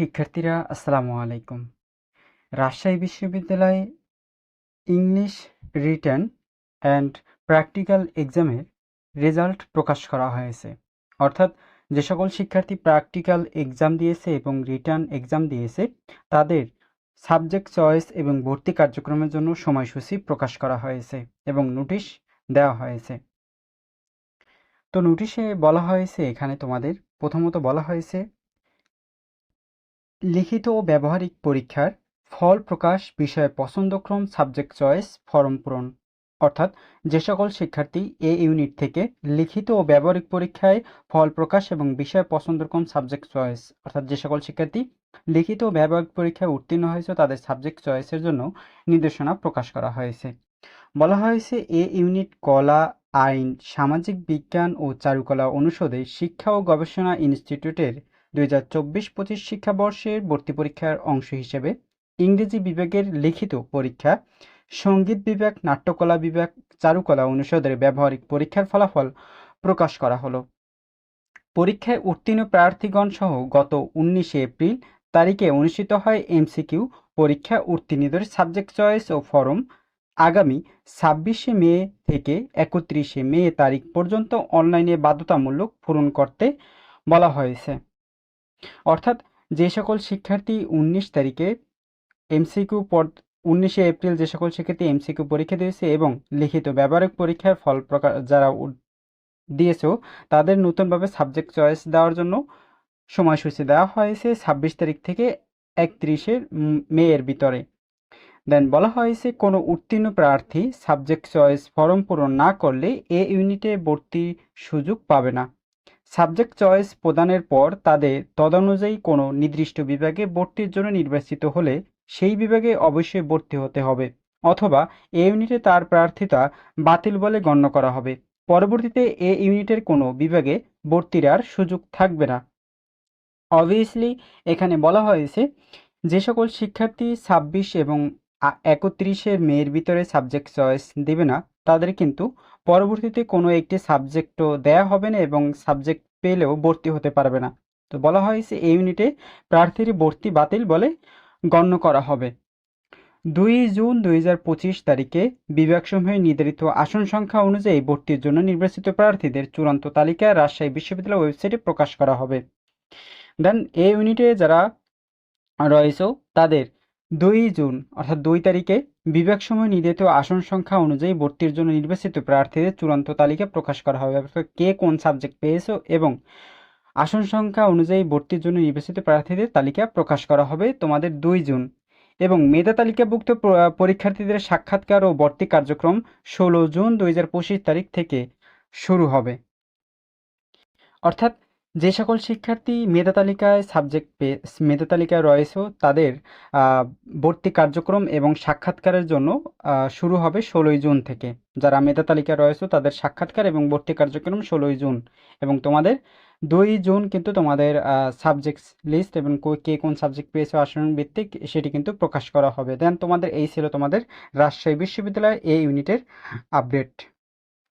শিক্ষার্থীরা, আসসালামু আলাইকুম। রাজশাহী বিশ্ববিদ্যালয়ে ইংলিশ রিটেন অ্যান্ড প্র্যাকটিক্যাল এক্সামের রেজাল্ট প্রকাশ করা হয়েছে। অর্থাৎ যে সকল শিক্ষার্থী প্র্যাকটিক্যাল এক্সাম দিয়েছে এবং রিটার্ন এক্সাম দিয়েছে, তাদের সাবজেক্ট চয়েস এবং ভর্তি কার্যক্রমের জন্য সময়সূচি প্রকাশ করা হয়েছে এবং নোটিশ দেওয়া হয়েছে। তো নোটিশে বলা হয়েছে, এখানে তোমাদের প্রথমত বলা হয়েছে লিখিত ও ব্যবহারিক পরীক্ষার ফল প্রকাশ বিষয়ে পছন্দক্রম সাবজেক্ট চয়েস ফরম পূরণ। অর্থাৎ যে সকল শিক্ষার্থী এ ইউনিট থেকে লিখিত ও ব্যবহারিক পরীক্ষায় ফল প্রকাশ এবং বিষয় পছন্দক্রম সাবজেক্ট চয়েস, অর্থাৎ যে সকল শিক্ষার্থী লিখিত ও ব্যবহারিক পরীক্ষায় উত্তীর্ণ হয়েছে তাদের সাবজেক্ট চয়েসের জন্য নির্দেশনা প্রকাশ করা হয়েছে। বলা হয়েছে এ ইউনিট কলা, আইন, সামাজিক বিজ্ঞান ও চারুকলা অনুষদে শিক্ষা ও গবেষণা ইনস্টিটিউটের দুই হাজার চব্বিশ পঁচিশ শিক্ষাবর্ষের ভর্তি পরীক্ষার অংশ হিসেবে ইংরেজি বিভাগের লিখিত পরীক্ষা, সংগীত বিভাগ, নাট্যকলা বিভাগ, চারুকলা অনুষদের ব্যবহারিক পরীক্ষার ফলাফল প্রকাশ করা হলো। পরীক্ষায় উত্তীর্ণ প্রার্থীগণ সহ গত উনিশে এপ্রিল তারিখে অনুষ্ঠিত হয় এমসিকিউ। পরীক্ষা উত্তীর্ণদের সাবজেক্ট চয়েস ও ফরম আগামী ছাব্বিশে মে থেকে একত্রিশে মে তারিখ পর্যন্ত অনলাইনে বাধ্যতামূলক পূরণ করতে বলা হয়েছে। অর্থাৎ যে সকল শিক্ষার্থী উনিশ তারিখে এমসিকিউ পর, উনিশে এপ্রিল যে সকল শিক্ষার্থী এমসিকিউ পরীক্ষা দিয়েছে এবং লিখিত ব্যবহারিক পরীক্ষার ফল প্রকাশ, যারা দিয়েছে, তাদের নতুনভাবে সাবজেক্ট চয়েস দেওয়ার জন্য সময়সূচি দেওয়া হয়েছে ছাব্বিশ তারিখ থেকে একত্রিশে মে এর ভিতরে। দেন বলা হয়েছে, কোনো উত্তীর্ণ প্রার্থী সাবজেক্ট চয়েস ফর্ম পূরণ না করলে এ ইউনিটে ভর্তি সুযোগ পাবে না। সাবজেক্ট চয়েস প্রদানের পর তাদের তদনুযায়ী কোনো নির্দিষ্ট বিভাগে ভর্তির জন্য নির্বাচিত হলে সেই বিভাগে অবশ্যই ভর্তি হতে হবে, অথবা এ ইউনিটে তার প্রার্থিতা বাতিল বলে গণ্য করা হবে। পরবর্তীতে এ ইউনিটের কোনো বিভাগে ভর্তির আর সুযোগ থাকবে না। অবভিয়াসলি এখানে বলা হয়েছে, যে সকল শিক্ষার্থী ছাব্বিশ এবং একত্রিশের মেয়ের ভিতরে সাবজেক্ট চয়েস দেবে না, তাদের কিন্তু পরবর্তীতে কোনো একটি সাবজেক্টও দেয়া হবে না এবং সাবজেক্ট পেলেও ভর্তি হতে পারবে না। তো বলা হয়েছে এই ইউনিটে প্রার্থীর ভর্তি বাতিল বলে গণ্য করা হবে। দুই জুন দুই হাজার পঁচিশ তারিখে বিভাগসমূহে নির্ধারিত আসন সংখ্যা অনুযায়ী ভর্তির জন্য নির্বাচিত প্রার্থীদের চূড়ান্ত তালিকা রাজশাহী বিশ্ববিদ্যালয় ওয়েবসাইটে প্রকাশ করা হবে। দেন এই ইউনিটে যারা রয়েছে তাদের দুই জুন অর্থাৎ দুই তারিখে বিভাগ সময় নির্ধারিত আসন সংখ্যা অনুযায়ী ভর্তির জন্য নির্বাচিত প্রার্থীদের চূড়ান্ত তালিকা প্রকাশ করা হবে। কে কোন সাবজেক্ট পেয়েছ এবং আসন সংখ্যা অনুযায়ী ভর্তির জন্য নির্বাচিত প্রার্থীদের তালিকা প্রকাশ করা হবে তোমাদের দুই জুন। এবং মেধা তালিকাভুক্ত পরীক্ষার্থীদের সাক্ষাৎকার ও ভর্তি কার্যক্রম ষোলো জুন দুই হাজার পঁচিশ তারিখ থেকে শুরু হবে। অর্থাৎ যে সকল শিক্ষার্থী মেধা তালিকায় সাবজেক্ট পেয়ে মেধা তালিকায় রয়েছে তাদের ভর্তি কার্যক্রম এবং সাক্ষাৎকারের জন্য শুরু হবে ষোলোই জুন থেকে। যারা মেধা তালিকায় রয়েছে তাদের সাক্ষাৎকার এবং ভর্তি কার্যক্রম ষোলোই জুন। এবং তোমাদের দুই জুন কিন্তু তোমাদের সাবজেক্ট লিস্ট এবং কে কোন সাবজেক্ট পেয়েছে আসন ভিত্তিক সেটি কিন্তু প্রকাশ করা হবে। দেন তোমাদের এই ছিল তোমাদের রাজশাহী বিশ্ববিদ্যালয় এ ইউনিটের আপডেট